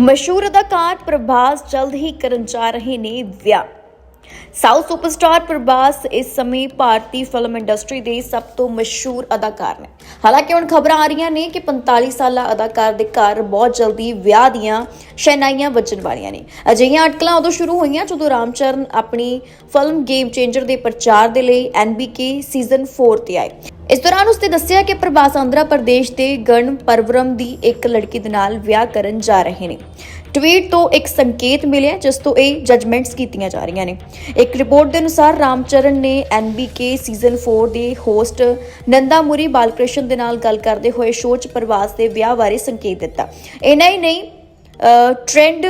ਮਸ਼ਹੂਰ ਅਦਾਕਾਰ ਪ੍ਰਭਾਸ ਜਲਦ ਹੀ ਕਰਨ ਜਾ ਰਹੇ ਨੇ ਵਿਆਹ। ਸਾਊਥ ਸੁਪਰਸਟਾਰ ਪ੍ਰਭਾਸ ਇਸ ਸਮੇਂ ਭਾਰਤੀ ਫਿਲਮ ਇੰਡਸਟਰੀ ਦੇ ਸਭ ਤੋਂ ਮਸ਼ਹੂਰ ਅਦਾਕਾਰ ਨੇ। ਹਾਲਾਂਕਿ ਹੁਣ ਖਬਰਾਂ ਆ ਰਹੀਆਂ ਨੇ ਕਿ 45 ਸਾਲਾ ਅਦਾਕਾਰ ਦੇ ਘਰ ਬਹੁਤ ਜਲਦੀ ਵਿਆਹ ਦੀਆਂ ਸ਼ਹਿਨਾਈਆਂ ਵੱਜਣ ਵਾਲੀਆਂ ਨੇ। ਅਜਿਹੀਆਂ ਅਟਕਲਾਂ ਉਦੋਂ ਸ਼ੁਰੂ ਹੋਈਆਂ ਜਦੋਂ ਰਾਮਚਰਨ ਆਪਣੀ ਫਿਲਮ ਗੇਮ ਚੇਂਜਰ ਦੇ ਪ੍ਰਚਾਰ ਦੇ ਲਈ ਐਨਬੀਕੇ ਸੀਜ਼ਨ 4 ਤੇ ਆਏ। ਇਸ ਦੌਰਾਨ ਉਸਨੇ ਦੱਸਿਆ ਕਿ ਪ੍ਰਭਾਸ ਆਂਧਰਾ ਪ੍ਰਦੇਸ਼ ਦੇ ਗਣ ਪਰਵਰਮ ਦੀ ਇੱਕ ਲੜਕੀ ਦੇ ਨਾਲ ਵਿਆਹ ਕਰਨ ਜਾ ਰਹੇ ਨੇ। ਟਵੀਟ ਤੋਂ ਇੱਕ ਸੰਕੇਤ ਮਿਲਿਆ, ਜਿਸ ਤੋਂ ਇਹ ਜਜਮੈਂਟਸ ਕੀਤੀਆਂ ਜਾ ਰਹੀਆਂ ਨੇ। ਇੱਕ ਰਿਪੋਰਟ ਦੇ ਅਨੁਸਾਰ ਰਾਮਚਰਨ ਨੇ ਐਨਬੀਕੇ ਸੀਜ਼ਨ 4 ਦੇ ਹੋਸਟ ਨੰਦਾਮੁਰੀ ਬਾਲਕ੍ਰਿਸ਼ਨ ਦੇ ਨਾਲ ਗੱਲ ਕਰਦੇ ਹੋਏ ਸ਼ੋਅ 'ਚ ਪ੍ਰਭਾਸ ਦੇ ਵਿਆਹ ਬਾਰੇ ਸੰਕੇਤ ਦਿੱਤਾ। ਇਹਨਾਂ ਹੀ ਨਹੀਂ ਟ੍ਰੈਂਡ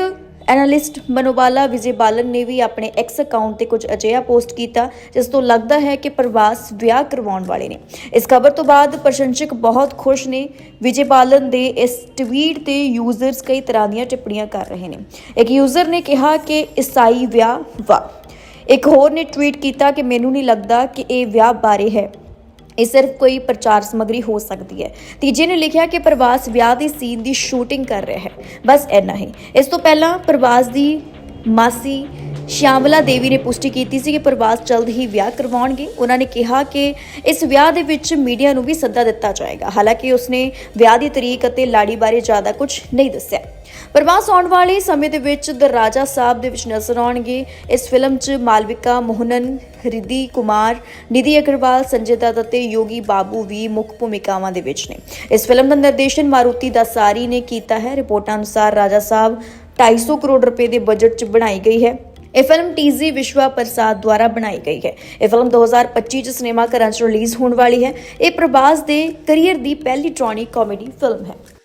ਐਨਾਲਿਸਟ ਮਨੋਬਾਲਾ ਵਿਜੇ ਬਾਲਨ ਨੇ ਵੀ ਆਪਣੇ ਐਕਸ ਅਕਾਊਂਟ ਤੇ ਕੁਝ ਅਜਿਹਾ ਪੋਸਟ ਕੀਤਾ, ਜਿਸ ਤੋਂ ਲੱਗਦਾ ਹੈ ਕਿ ਪ੍ਰਵਾਸ ਵਿਆਹ ਕਰਵਾਉਣ ਵਾਲੇ ਨੇ। ਇਸ ਖਬਰ ਤੋਂ ਬਾਅਦ ਪ੍ਰਸ਼ੰਸਕ ਬਹੁਤ ਖੁਸ਼ ਨੇ। ਵਿਜੇ ਬਾਲਨ ਦੇ ਇਸ ਟਵੀਟ ਤੇ ਯੂਜ਼ਰਸ ਕਈ ਤਰ੍ਹਾਂ ਦੀਆਂ ਟਿੱਪਣੀਆਂ ਕਰ ਰਹੇ ਨੇ। ਇੱਕ ਯੂਜ਼ਰ ਨੇ ਕਿਹਾ ਕਿ ਈਸਾਈ ਵਿਆਹ, ਵਾਹ। ਇੱਕ ਹੋਰ ਨੇ ਟਵੀਟ ਕੀਤਾ ਕਿ ਮੈਨੂੰ ਨਹੀਂ ਲੱਗਦਾ ਕਿ ਇਹ ਵਿਆਹ ਬਾਰੇ ਹੈ। ਇਹ ਸਿਰਫ ਕੋਈ ਪ੍ਰਚਾਰ ਸਮਗਰੀ ਹੋ ਸਕਦੀ ਹੈ। ਤੀਜੇ ਨੇ ਲਿਖਿਆ ਕਿ ਪ੍ਰਵਾਸ ਵਿਆਹ ਦੀ ਸੀਨ ਦੀ ਸ਼ੂਟਿੰਗ ਕਰ ਰਿਹਾ ਹੈ। ਬਸ ਇੰਨਾ ਹੀ। ਇਸ ਤੋਂ ਪਹਿਲਾਂ ਪ੍ਰਵਾਸ ਦੀ ਮਾਸੀ ਸ਼ਿਆਮਲਾ ਦੇਵੀ ਨੇ ਪੁਸ਼ਟੀ ਕੀਤੀ ਸੀ ਕਿ ਪ੍ਰਵਾਸ ਜਲਦ ਹੀ ਵਿਆਹ ਕਰਵਾਉਣਗੇ। ਉਹਨਾਂ ਨੇ ਕਿਹਾ ਕਿ ਇਸ ਵਿਆਹ ਦੇ ਵਿੱਚ ਮੀਡੀਆ ਨੂੰ ਵੀ ਸੱਦਾ ਦਿੱਤਾ ਜਾਏਗਾ। ਹਾਲਾਂਕਿ ਉਸਨੇ ਵਿਆਹ ਦੀ ਤਰੀਕ ਅਤੇ ਲਾੜੀ ਬਾਰੇ ਜ਼ਿਆਦਾ ਕੁਝ ਨਹੀਂ ਦੱਸਿਆ। ਪ੍ਰਵਾਸ ਆਉਣ ਵਾਲੇ ਸਮੇਂ ਦੇ ਵਿੱਚ ਦ ਰਾਜਾ ਸਾਹਿਬ ਦੇ ਵਿੱਚ ਨਜ਼ਰ ਆਉਣਗੇ। ਇਸ ਫਿਲਮ 'ਚ ਮਾਲਵਿਕਾ ਮੋਹਨਨ ਹ੍ਰਿਦੀ ਕੁਮਾਰ, ਨਿਧੀ ਅਗਰਵਾਲ, ਸੰਜੇ ਦੱਤ ਅਤੇ ਯੋਗੀ ਬਾਬੂ ਵੀ ਮੁੱਖ ਭੂਮਿਕਾਵਾਂ ਦੇ ਵਿੱਚ ਨੇ। ਇਸ ਫਿਲਮ ਦਾ ਨਿਰਦੇਸ਼ਨ ਮਾਰੂਤੀ ਦਾਸਾਰੀ ਨੇ ਕੀਤਾ ਹੈ। ਰਿਪੋਰਟਾਂ ਅਨੁਸਾਰ ਰਾਜਾ ਸਾਹਿਬ 250 ਕਰੋੜ ਰੁਪਏ ਦੇ ਬਜਟ 'ਚ ਬਣਾਈ ਗਈ ਹੈ। ਇਹ ਫਿਲਮ ਟੀਜ਼ੀ ਵਿਸ਼ਵਾ ਪ੍ਰਸਾਦ ਦੁਆਰਾ ਬਣਾਈ ਗਈ ਹੈ। ਇਹ ਫਿਲਮ 2025 ਚ ਸਿਨੇਮਾ ਘਰਾਂ 'ਚ ਰਿਲੀਜ਼ ਹੋਣ ਵਾਲੀ ਹੈ। ਇਹ ਪ੍ਰਭਾਸ ਦੇ ਕੈਰੀਅਰ ਦੀ ਪਹਿਲੀ ਟ੍ਰੋਨੀ ਕਾਮੇਡੀ ਫਿਲਮ ਹੈ।